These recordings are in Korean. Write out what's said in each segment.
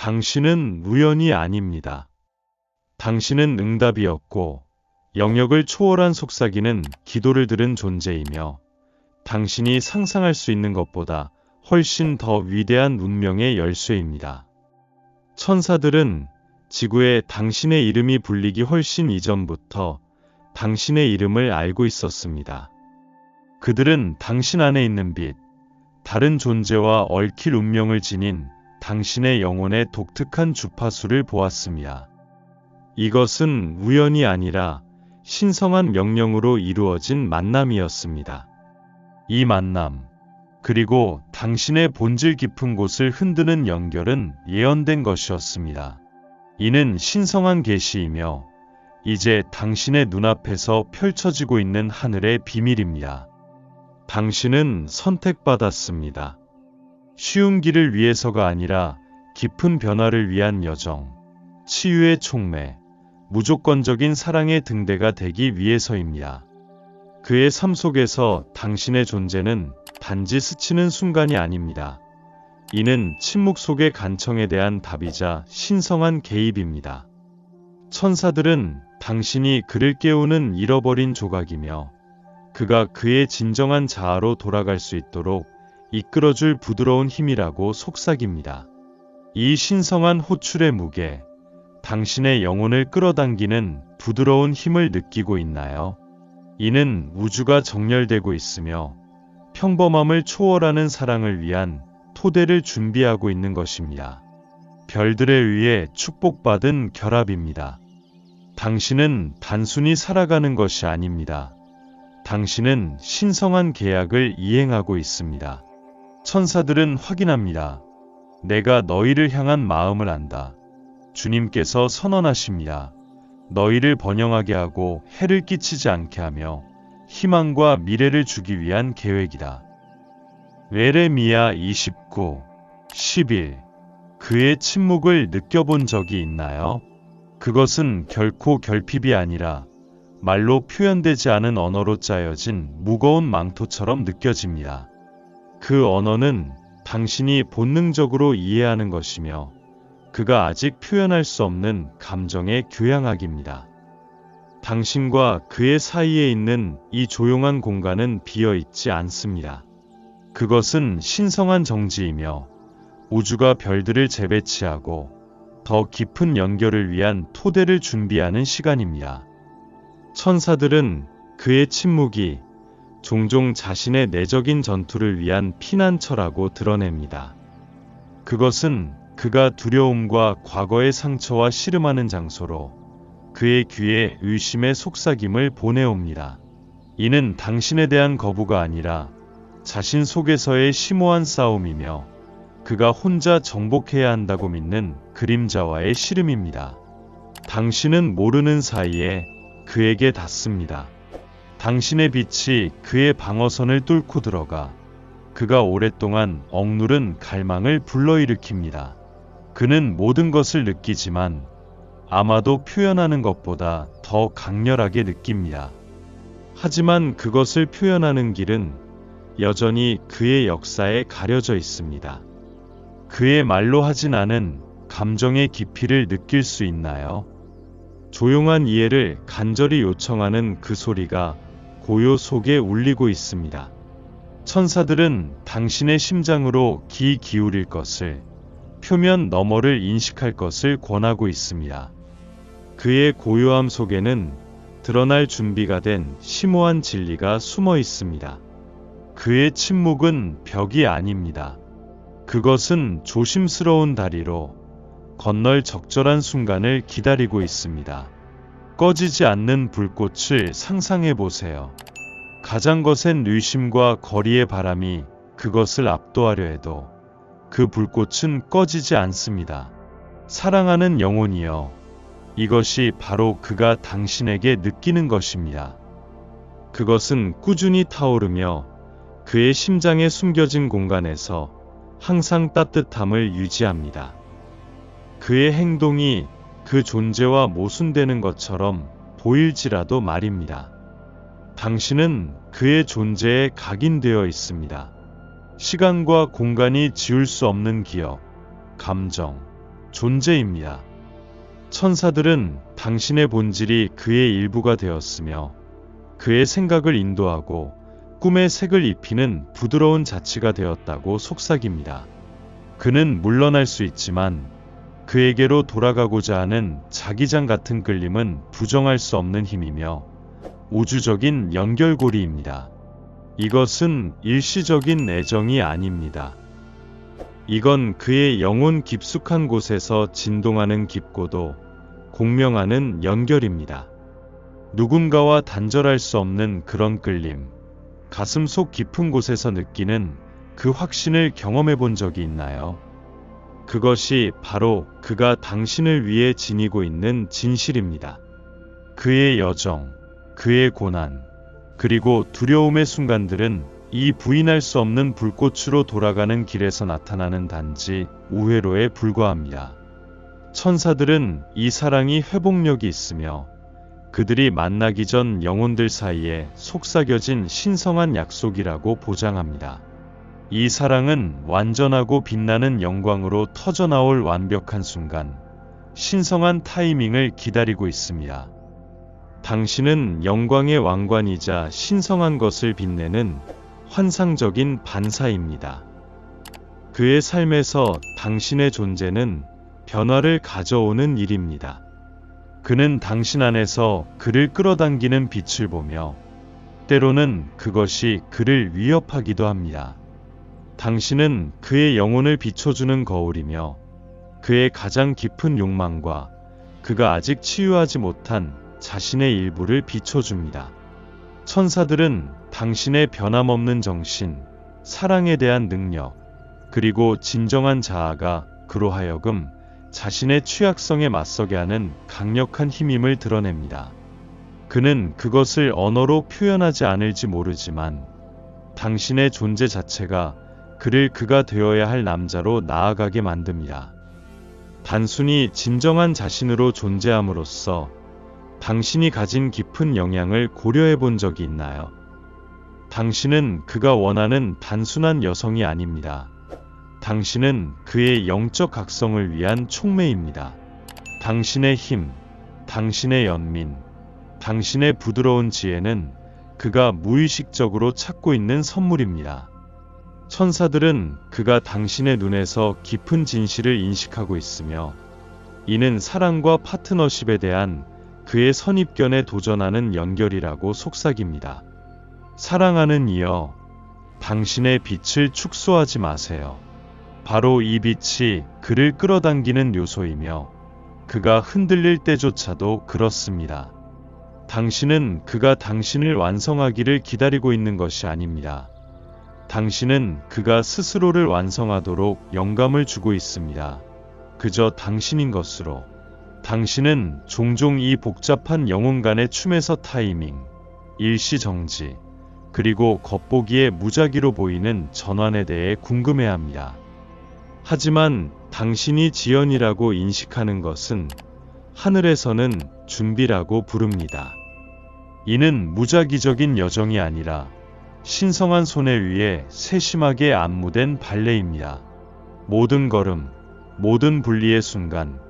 당신은 우연이 아닙니다. 당신은 응답이었고 영역을 초월한 속삭이는 기도를 들은 존재이며 당신이 상상할 수 있는 것보다 훨씬 더 위대한 운명의 열쇠입니다. 천사들은 지구에 당신의 이름이 불리기 훨씬 이전부터 당신의 이름을 알고 있었습니다. 그들은 당신 안에 있는 빛, 다른 존재와 얽힐 운명을 지닌 당신의 영혼의 독특한 주파수를 보았습니다. 이것은 우연이 아니라 신성한 명령으로 이루어진 만남이었습니다. 이 만남, 그리고 당신의 본질 깊은 곳을 흔드는 연결은 예언된 것이었습니다. 이는 신성한 계시이며 이제 당신의 눈앞에서 펼쳐지고 있는 하늘의 비밀입니다. 당신은 선택받았습니다. 쉬운 길을 위해서가 아니라 깊은 변화를 위한 여정, 치유의 촉매, 무조건적인 사랑의 등대가 되기 위해서입니다. 그의 삶 속에서 당신의 존재는 단지 스치는 순간이 아닙니다. 이는 침묵 속의 간청에 대한 답이자 신성한 개입입니다. 천사들은 당신이 그를 깨우는 잃어버린 조각이며 그가 그의 진정한 자아로 돌아갈 수 있도록 이끌어줄 부드러운 힘이라고 속삭입니다. 이 신성한 호출의 무게, 당신의 영혼을 끌어당기는 부드러운 힘을 느끼고 있나요? 이는 우주가 정렬되고 있으며 평범함을 초월하는 사랑을 위한 토대를 준비하고 있는 것입니다. 별들에 의해 축복받은 결합입니다. 당신은 단순히 살아가는 것이 아닙니다. 당신은 신성한 계약을 이행하고 있습니다. 천사들은 확인합니다. 내가 너희를 향한 마음을 안다. 주님께서 선언하십니다. 너희를 번영하게 하고 해를 끼치지 않게 하며 희망과 미래를 주기 위한 계획이다. 외레미야 29, 10일 그의 침묵을 느껴본 적이 있나요? 그것은 결코 결핍이 아니라 말로 표현되지 않은 언어로 짜여진 무거운 망토처럼 느껴집니다. 그 언어는 당신이 본능적으로 이해하는 것이며 그가 아직 표현할 수 없는 감정의 교양학입니다. 당신과 그의 사이에 있는 이 조용한 공간은 비어 있지 않습니다. 그것은 신성한 정지이며 우주가 별들을 재배치하고 더 깊은 연결을 위한 토대를 준비하는 시간입니다. 천사들은 그의 침묵이 종종 자신의 내적인 전투를 위한 피난처라고 드러냅니다. 그것은 그가 두려움과 과거의 상처와 씨름하는 장소로 그의 귀에 의심의 속삭임을 보내옵니다. 이는 당신에 대한 거부가 아니라 자신 속에서의 심오한 싸움이며 그가 혼자 정복해야 한다고 믿는 그림자와의 씨름입니다. 당신은 모르는 사이에 그에게 닿습니다. 당신의 빛이 그의 방어선을 뚫고 들어가 그가 오랫동안 억누른 갈망을 불러일으킵니다. 그는 모든 것을 느끼지만 아마도 표현하는 것보다 더 강렬하게 느낍니다. 하지만 그것을 표현하는 길은 여전히 그의 역사에 가려져 있습니다. 그의 말로 하진 않은 감정의 깊이를 느낄 수 있나요? 조용한 이해를 간절히 요청하는 그 소리가 고요 속에 울리고 있습니다. 천사들은 당신의 심장으로 귀 기울일 것을, 표면 너머를 인식할 것을 권하고 있습니다. 그의 고요함 속에는 드러날 준비가 된 심오한 진리가 숨어 있습니다. 그의 침묵은 벽이 아닙니다. 그것은 조심스러운 다리로 건널 적절한 순간을 기다리고 있습니다. 꺼지지 않는 불꽃을 상상해 보세요. 가장 거센 의심과 거리의 바람이 그것을 압도하려 해도 그 불꽃은 꺼지지 않습니다. 사랑하는 영혼이여. 이것이 바로 그가 당신에게 느끼는 것입니다. 그것은 꾸준히 타오르며 그의 심장에 숨겨진 공간에서 항상 따뜻함을 유지합니다. 그의 행동이 그 존재와 모순되는 것처럼 보일지라도 말입니다. 당신은 그의 존재에 각인되어 있습니다. 시간과 공간이 지울 수 없는 기억, 감정, 존재입니다. 천사들은 당신의 본질이 그의 일부가 되었으며 그의 생각을 인도하고 꿈의 색을 입히는 부드러운 자치가 되었다고 속삭입니다. 그는 물러날 수 있지만 그에게로 돌아가고자 하는 자기장 같은 끌림은 부정할 수 없는 힘이며 우주적인 연결고리입니다. 이것은 일시적인 애정이 아닙니다. 이건 그의 영혼 깊숙한 곳에서 진동하는 깊고도 공명하는 연결입니다. 누군가와 단절할 수 없는 그런 끌림, 가슴 속 깊은 곳에서 느끼는 그 확신을 경험해 본 적이 있나요? 그것이 바로 그가 당신을 위해 지니고 있는 진실입니다. 그의 여정, 그의 고난, 그리고 두려움의 순간들은 이 부인할 수 없는 불꽃으로 돌아가는 길에서 나타나는 단지 우회로에 불과합니다. 천사들은 이 사랑이 회복력이 있으며 그들이 만나기 전 영혼들 사이에 속삭여진 신성한 약속이라고 보장합니다. 이 사랑은 완전하고 빛나는 영광으로 터져나올 완벽한 순간, 신성한 타이밍을 기다리고 있습니다. 당신은 영광의 왕관이자 신성한 것을 빛내는 환상적인 반사입니다. 그의 삶에서 당신의 존재는 변화를 가져오는 일입니다. 그는 당신 안에서 그를 끌어당기는 빛을 보며 때로는 그것이 그를 위협하기도 합니다. 당신은 그의 영혼을 비춰주는 거울이며 그의 가장 깊은 욕망과 그가 아직 치유하지 못한 자신의 일부를 비춰줍니다. 천사들은 당신의 변함없는 정신, 사랑에 대한 능력, 그리고 진정한 자아가 그로 하여금 자신의 취약성에 맞서게 하는 강력한 힘임을 드러냅니다. 그는 그것을 언어로 표현하지 않을지 모르지만 당신의 존재 자체가 그를 그가 되어야 할 남자로 나아가게 만듭니다. 단순히 진정한 자신으로 존재함으로써 당신이 가진 깊은 영향을 고려해 본 적이 있나요? 당신은 그가 원하는 단순한 여성이 아닙니다. 당신은 그의 영적 각성을 위한 촉매입니다. 당신의 힘, 당신의 연민, 당신의 부드러운 지혜는 그가 무의식적으로 찾고 있는 선물입니다. 천사들은 그가 당신의 눈에서 깊은 진실을 인식하고 있으며 이는 사랑과 파트너십에 대한 그의 선입견에 도전하는 연결이라고 속삭입니다. 사랑하는 이여, 당신의 빛을 축소하지 마세요. 바로 이 빛이 그를 끌어당기는 요소이며 그가 흔들릴 때조차도 그렇습니다. 당신은 그가 당신을 완성하기를 기다리고 있는 것이 아닙니다. 당신은 그가 스스로를 완성하도록 영감을 주고 있습니다. 그저 당신인 것으로. 당신은 종종 이 복잡한 영혼 간의 춤에서 타이밍, 일시정지, 그리고 겉보기에 무작위로 보이는 전환에 대해 궁금해합니다. 하지만 당신이 지연이라고 인식하는 것은 하늘에서는 준비라고 부릅니다. 이는 무작위적인 여정이 아니라 신성한 손에 위에 세심하게 안무된 발레입니다. 모든 걸음, 모든 분리의 순간,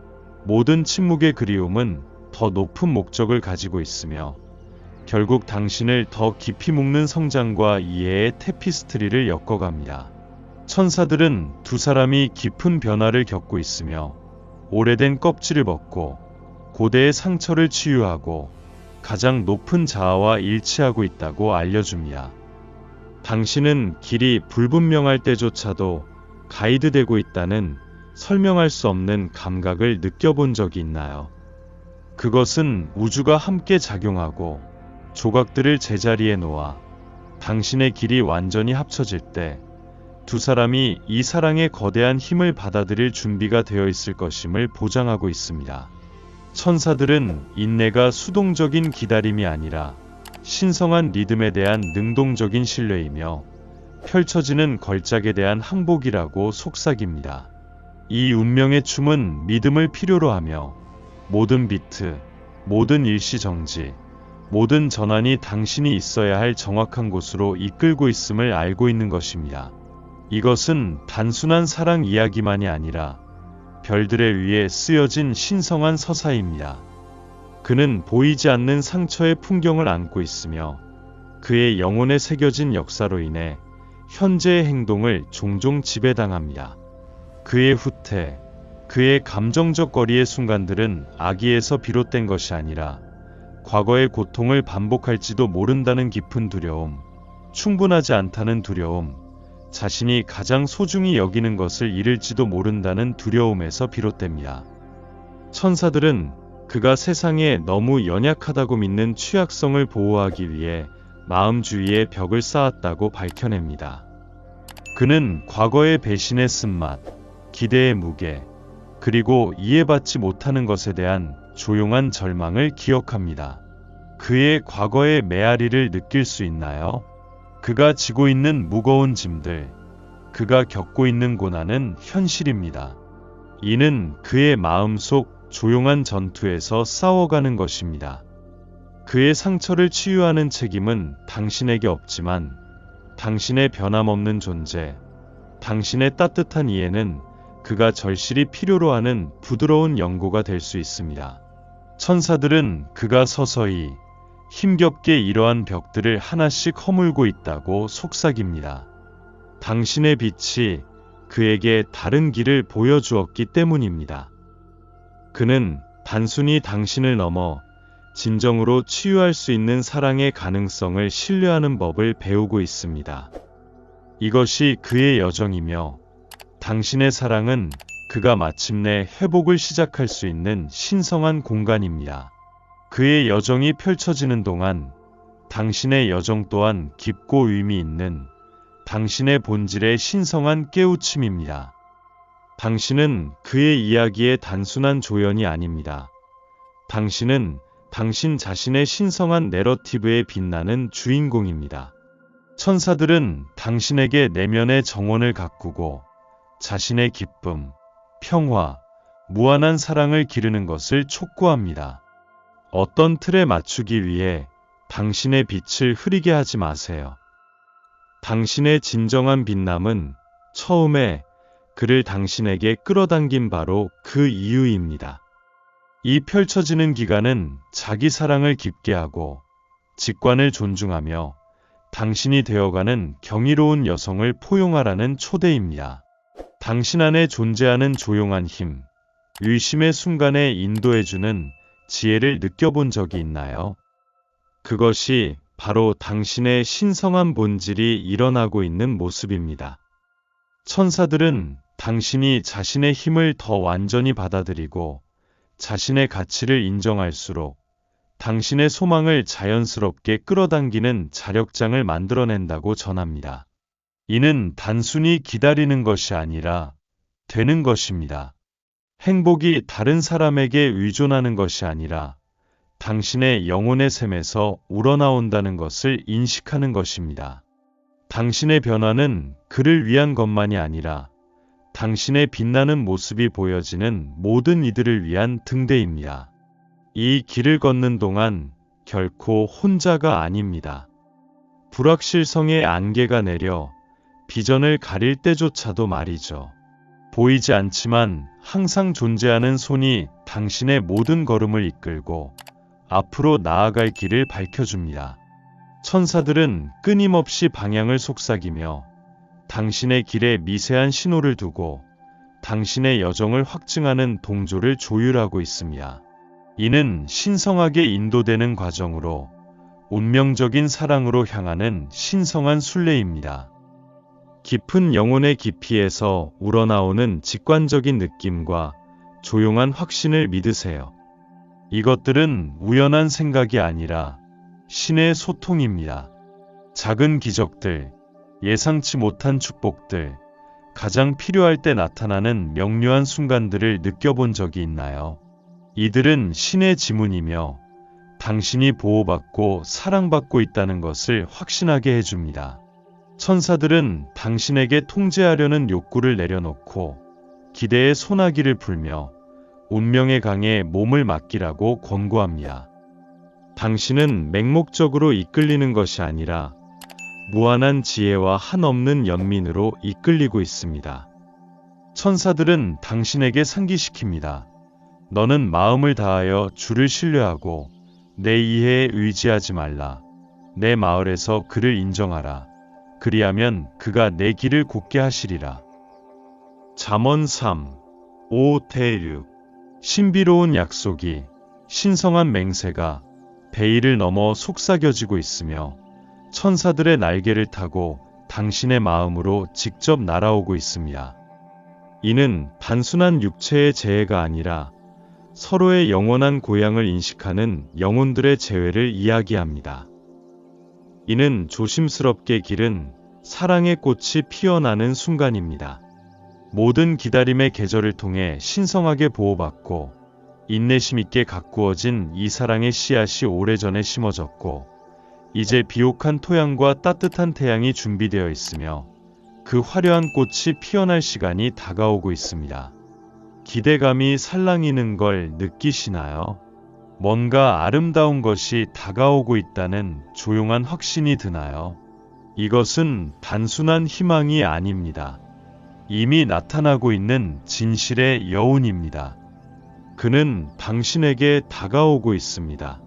모든 침묵의 그리움은 더 높은 목적을 가지고 있으며 결국 당신을 더 깊이 묶는 성장과 이해의 테피스트리를 엮어갑니다. 천사들은 두 사람이 깊은 변화를 겪고 있으며 오래된 껍질을 벗고 고대의 상처를 치유하고 가장 높은 자아와 일치하고 있다고 알려줍니다. 당신은 길이 불분명할 때조차도 가이드되고 있다는 설명할 수 없는 감각을 느껴본 적이 있나요? 그것은 우주가 함께 작용하고 조각들을 제자리에 놓아 당신의 길이 완전히 합쳐질 때 두 사람이 이 사랑의 거대한 힘을 받아들일 준비가 되어 있을 것임을 보장하고 있습니다. 천사들은 인내가 수동적인 기다림이 아니라 신성한 리듬에 대한 능동적인 신뢰이며 펼쳐지는 걸작에 대한 항복이라고 속삭입니다. 이 운명의 춤은 믿음을 필요로 하며 모든 비트, 모든 일시정지, 모든 전환이 당신이 있어야 할 정확한 곳으로 이끌고 있음을 알고 있는 것입니다. 이것은 단순한 사랑 이야기만이 아니라 별들에 의해 쓰여진 신성한 서사입니다. 그는 보이지 않는 상처의 풍경을 안고 있으며 그의 영혼에 새겨진 역사로 인해 현재의 행동을 종종 지배당합니다. 그의 후퇴, 그의 감정적 거리의 순간들은 악의에서 비롯된 것이 아니라 과거의 고통을 반복할지도 모른다는 깊은 두려움, 충분하지 않다는 두려움, 자신이 가장 소중히 여기는 것을 잃을지도 모른다는 두려움에서 비롯됩니다. 천사들은 그가 세상에 너무 연약하다고 믿는 취약성을 보호하기 위해 마음주의의 벽을 쌓았다고 밝혀냅니다. 그는 과거의 배신의 쓴맛, 기대의 무게, 그리고 이해받지 못하는 것에 대한 조용한 절망을 기억합니다. 그의 과거의 메아리를 느낄 수 있나요? 그가 지고 있는 무거운 짐들, 그가 겪고 있는 고난은 현실입니다. 이는 그의 마음 속 조용한 전투에서 싸워가는 것입니다. 그의 상처를 치유하는 책임은 당신에게 없지만 당신의 변함없는 존재, 당신의 따뜻한 이해는 그가 절실히 필요로 하는 부드러운 연고가 될 수 있습니다. 천사들은 그가 서서히 힘겹게 이러한 벽들을 하나씩 허물고 있다고 속삭입니다. 당신의 빛이 그에게 다른 길을 보여주었기 때문입니다. 그는 단순히 당신을 넘어 진정으로 치유할 수 있는 사랑의 가능성을 신뢰하는 법을 배우고 있습니다. 이것이 그의 여정이며 당신의 사랑은 그가 마침내 회복을 시작할 수 있는 신성한 공간입니다. 그의 여정이 펼쳐지는 동안 당신의 여정 또한 깊고 의미 있는 당신의 본질의 신성한 깨우침입니다. 당신은 그의 이야기의 단순한 조연이 아닙니다. 당신은 당신 자신의 신성한 내러티브에 빛나는 주인공입니다. 천사들은 당신에게 내면의 정원을 가꾸고 자신의 기쁨, 평화, 무한한 사랑을 기르는 것을 촉구합니다. 어떤 틀에 맞추기 위해 당신의 빛을 흐리게 하지 마세요. 당신의 진정한 빛남은 처음에 그를 당신에게 끌어당긴 바로 그 이유입니다. 이 펼쳐지는 기간은 자기 사랑을 깊게 하고 직관을 존중하며 당신이 되어가는 경이로운 여성을 포용하라는 초대입니다. 당신 안에 존재하는 조용한 힘, 의심의 순간에 인도해주는 지혜를 느껴본 적이 있나요? 그것이 바로 당신의 신성한 본질이 일어나고 있는 모습입니다. 천사들은 당신이 자신의 힘을 더 완전히 받아들이고 자신의 가치를 인정할수록 당신의 소망을 자연스럽게 끌어당기는 자력장을 만들어낸다고 전합니다. 이는 단순히 기다리는 것이 아니라 되는 것입니다. 행복이 다른 사람에게 의존하는 것이 아니라 당신의 영혼의 샘에서 우러나온다는 것을 인식하는 것입니다. 당신의 변화는 그를 위한 것만이 아니라 당신의 빛나는 모습이 보여지는 모든 이들을 위한 등대입니다. 이 길을 걷는 동안 결코 혼자가 아닙니다. 불확실성의 안개가 내려 비전을 가릴 때조차도 말이죠. 보이지 않지만 항상 존재하는 손이 당신의 모든 걸음을 이끌고 앞으로 나아갈 길을 밝혀줍니다. 천사들은 끊임없이 방향을 속삭이며 당신의 길에 미세한 신호를 두고 당신의 여정을 확증하는 동조를 조율하고 있습니다. 이는 신성하게 인도되는 과정으로 운명적인 사랑으로 향하는 신성한 순례입니다. 깊은 영혼의 깊이에서 우러나오는 직관적인 느낌과 조용한 확신을 믿으세요. 이것들은 우연한 생각이 아니라 신의 소통입니다. 작은 기적들, 예상치 못한 축복들, 가장 필요할 때 나타나는 명료한 순간들을 느껴본 적이 있나요? 이들은 신의 지문이며 당신이 보호받고 사랑받고 있다는 것을 확신하게 해줍니다. 천사들은 당신에게 통제하려는 욕구를 내려놓고 기대의 소나기를 풀며 운명의 강에 몸을 맡기라고 권고합니다. 당신은 맹목적으로 이끌리는 것이 아니라 무한한 지혜와 한없는 연민으로 이끌리고 있습니다. 천사들은 당신에게 상기시킵니다. 너는 마음을 다하여 주를 신뢰하고 내 이해에 의지하지 말라. 내 마을에서 그를 인정하라. 그리하면 그가 내 길을 곱게 하시리라. 잠언 3. 5 대륙 신비로운 약속이 신성한 맹세가 베일을 넘어 속삭여지고 있으며 천사들의 날개를 타고 당신의 마음으로 직접 날아오고 있습니다. 이는 단순한 육체의 재해가 아니라 서로의 영원한 고향을 인식하는 영혼들의 재회를 이야기합니다. 이는 조심스럽게 기른 사랑의 꽃이 피어나는 순간입니다. 모든 기다림의 계절을 통해 신성하게 보호받고 인내심 있게 가꾸어진 이 사랑의 씨앗이 오래전에 심어졌고 이제 비옥한 토양과 따뜻한 태양이 준비되어 있으며 그 화려한 꽃이 피어날 시간이 다가오고 있습니다. 기대감이 살랑이는 걸 느끼시나요? 뭔가 아름다운 것이 다가오고 있다는 조용한 확신이 드나요? 이것은 단순한 희망이 아닙니다. 이미 나타나고 있는 진실의 여운입니다. 그는 당신에게 다가오고 있습니다.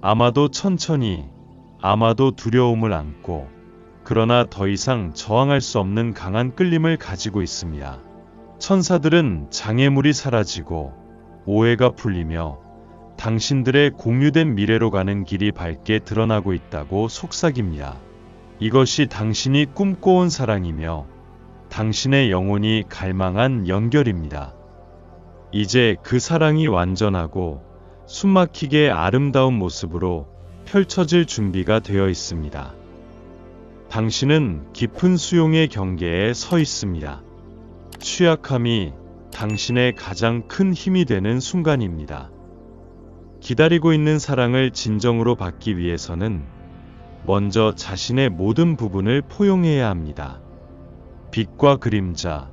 아마도 천천히, 아마도 두려움을 안고, 그러나 더 이상 저항할 수 없는 강한 끌림을 가지고 있습니다. 천사들은 장애물이 사라지고, 오해가 풀리며, 당신들의 공유된 미래로 가는 길이 밝게 드러나고 있다고 속삭입니다. 이것이 당신이 꿈꿔온 사랑이며, 당신의 영혼이 갈망한 연결입니다. 이제 그 사랑이 완전하고 숨막히게 아름다운 모습으로 펼쳐질 준비가 되어 있습니다. 당신은 깊은 수용의 경계에 서 있습니다. 취약함이 당신의 가장 큰 힘이 되는 순간입니다. 기다리고 있는 사랑을 진정으로 받기 위해서는 먼저 자신의 모든 부분을 포용해야 합니다. 빛과 그림자,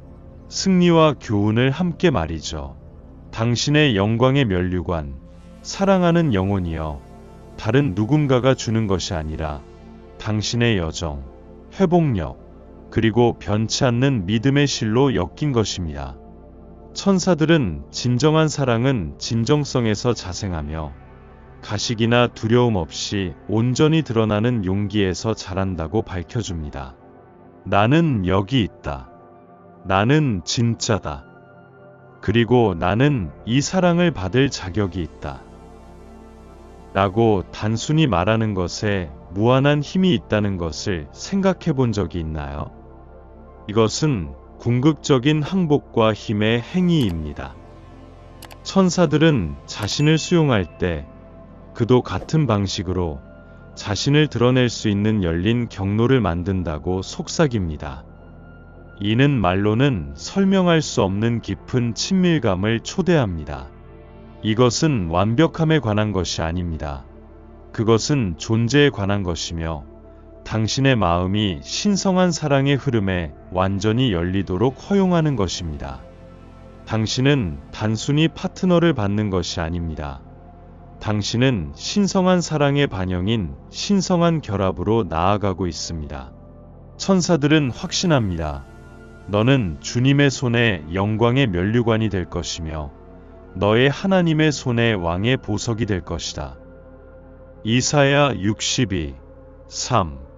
승리와 교훈을 함께 말이죠. 당신의 영광의 면류관, 사랑하는 영혼이여, 다른 누군가가 주는 것이 아니라 당신의 여정, 회복력, 그리고 변치 않는 믿음의 실로 엮인 것입니다. 천사들은 진정한 사랑은 진정성에서 자생하며 가식이나 두려움 없이 온전히 드러나는 용기에서 자란다고 밝혀줍니다. 나는 여기 있다. 나는 진짜다. 그리고 나는 이 사랑을 받을 자격이 있다. 라고 단순히 말하는 것에 무한한 힘이 있다는 것을 생각해 본 적이 있나요? 이것은 궁극적인 항복과 힘의 행위입니다. 천사들은 자신을 수용할 때 그도 같은 방식으로 자신을 드러낼 수 있는 열린 경로를 만든다고 속삭입니다. 이는 말로는 설명할 수 없는 깊은 친밀감을 초대합니다. 이것은 완벽함에 관한 것이 아닙니다. 그것은 존재에 관한 것이며 당신의 마음이 신성한 사랑의 흐름에 완전히 열리도록 허용하는 것입니다. 당신은 단순히 파트너를 받는 것이 아닙니다. 당신은 신성한 사랑의 반영인 신성한 결합으로 나아가고 있습니다. 천사들은 확신합니다. 너는 주님의 손에 영광의 면류관이 될 것이며 너의 하나님의 손에 왕의 보석이 될 것이다. 이사야 62, 3